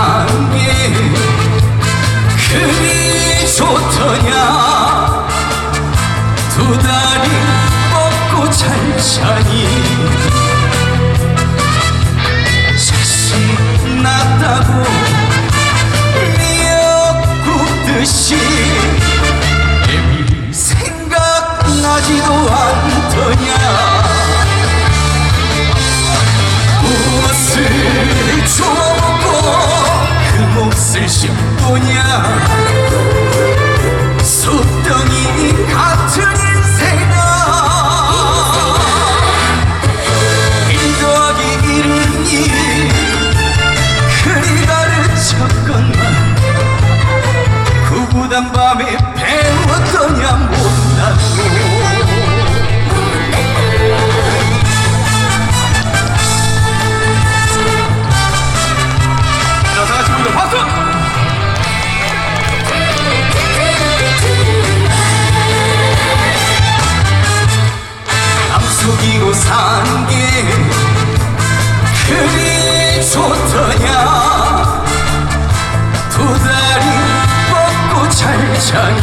한게 그리 좋더냐? 두 다리 뻗고 잘차니 자식 낳다고 미역국 드시 10분이야. 숫덩이 같은 인생아 1 더하기 1은 2 그리 가르쳤건만 구구단 밤에 사는 게 그리 좋더냐? 두 다리 뻗고 잘 자니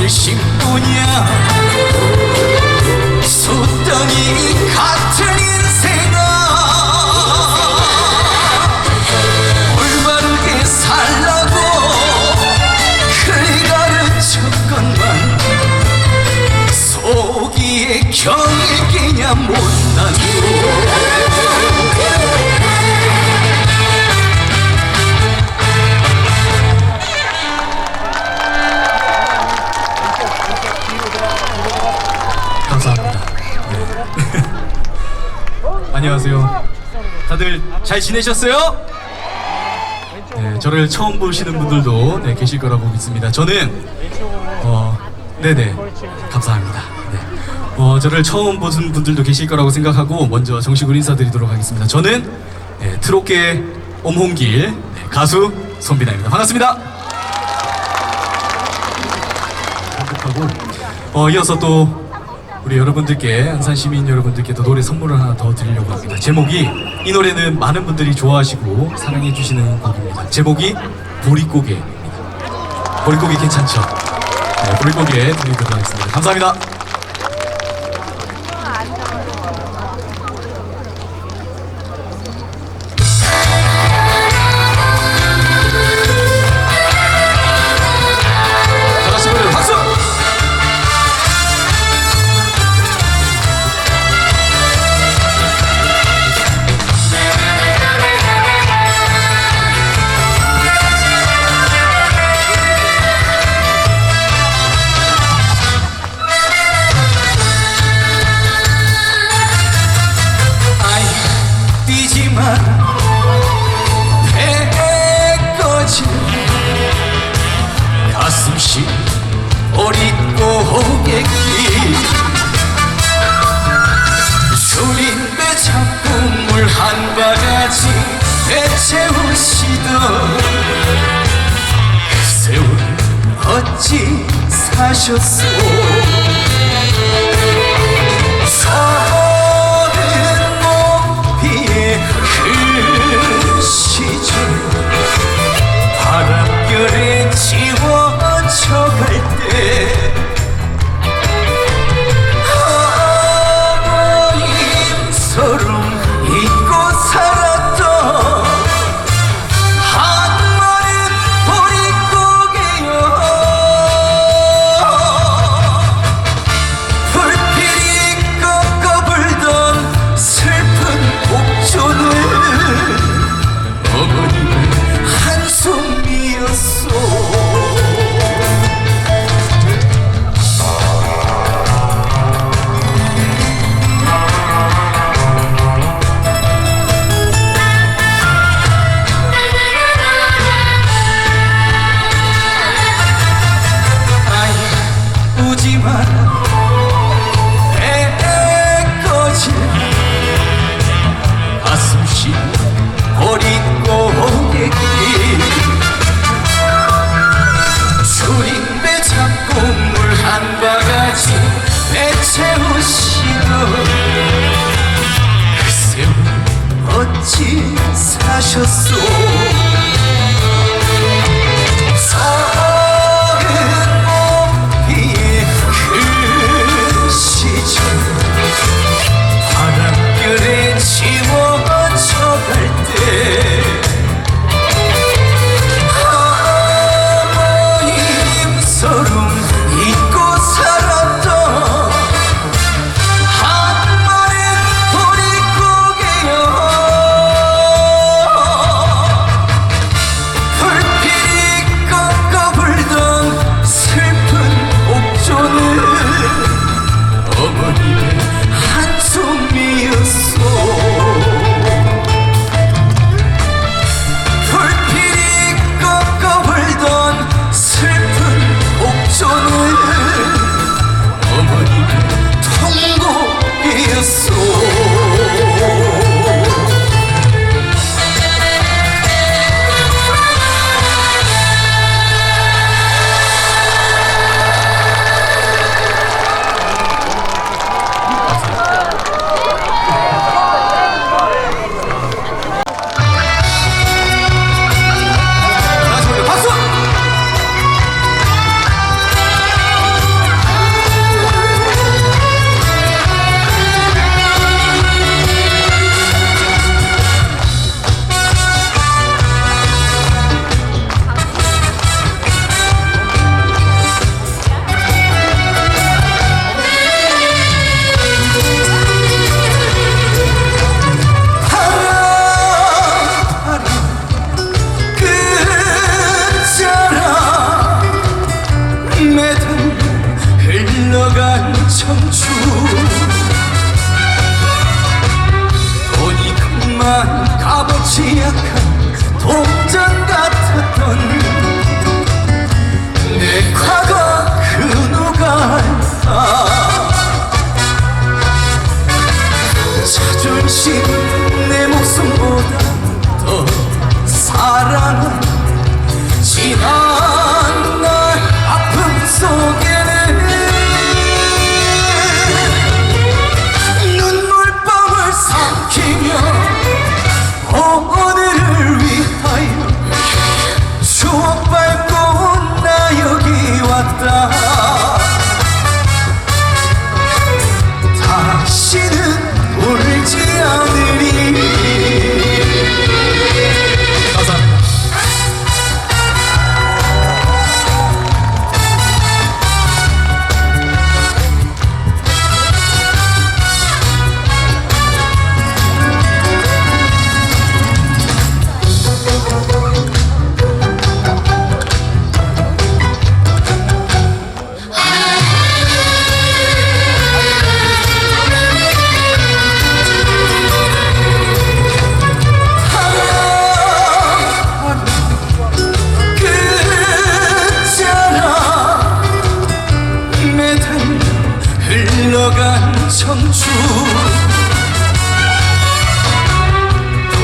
그 몫을 씹으냐 숫덩이 같은 인생아. 올바르게 살라고 그리 가르쳤건만 속이에 경일기냐 못난도 안녕하세요. 다들 잘 지내셨어요? 네, 저를 처음 보시는 분들도 네, 계실 거라고 믿습니다. 저는 어, 네네 감사합니다. 네. 어, 저를 처음 보신 분들도 계실 거라고 생각하고 먼저 정식으로 인사드리도록 하겠습니다. 저는 네, 트롯계 엄홍길 네, 가수 손비나입니다. 반갑습니다. 행복하고 어, 이어서 또 우리 여러분들께 안산 시민 여러분들께 또 노래 선물을 하나 더 드리려고 합니다. 제목이 이 노래는 많은 분들이 좋아하시고 사랑해 주시는 곡입니다. 제목이 보릿고개입니다. 보릿고개 괜찮죠? 네, 보릿고개 드리도록 하겠습니다. 감사합니다. 다 한 바가지 되채우시던 그 세월 어찌 사셨소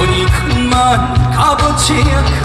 돈이 큰만 값어치 약